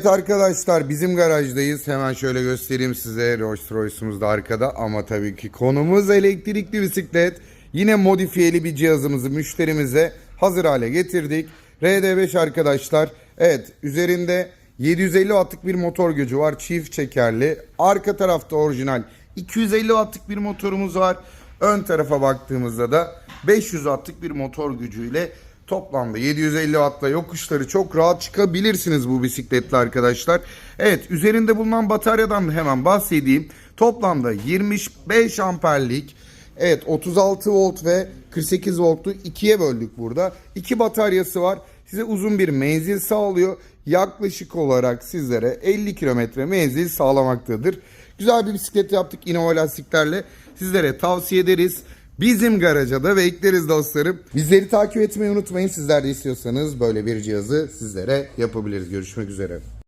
Evet arkadaşlar bizim garajdayız. Hemen şöyle göstereyim size. Rolls Royce'umuz da arkada ama tabii ki konumuz elektrikli bisiklet. Yine modifiyeli bir cihazımızı müşterimize hazır hale getirdik. RD5 arkadaşlar. Evet üzerinde 750 wattlık bir motor gücü var. Çift çekerli. Arka tarafta orijinal 250 wattlık bir motorumuz var. Ön tarafa baktığımızda da 500 wattlık bir motor gücüyle Toplamda 750 wattla yokuşları çok rahat çıkabilirsiniz bu bisikletle arkadaşlar. Evet üzerinde bulunan bataryadan da hemen bahsedeyim. Toplamda 25 amperlik evet 36 volt ve 48 voltlu ikiye böldük burada. İki bataryası var. Size uzun bir menzil sağlıyor. Yaklaşık olarak sizlere 50 kilometre menzil sağlamaktadır. Güzel bir bisiklet yaptık Innova lastiklerle. Sizlere tavsiye ederiz. Bizim garaja da bekleriz dostlarım. Bizleri takip etmeyi unutmayın. Sizler de istiyorsanız böyle bir cihazı sizlere yapabiliriz. Görüşmek üzere.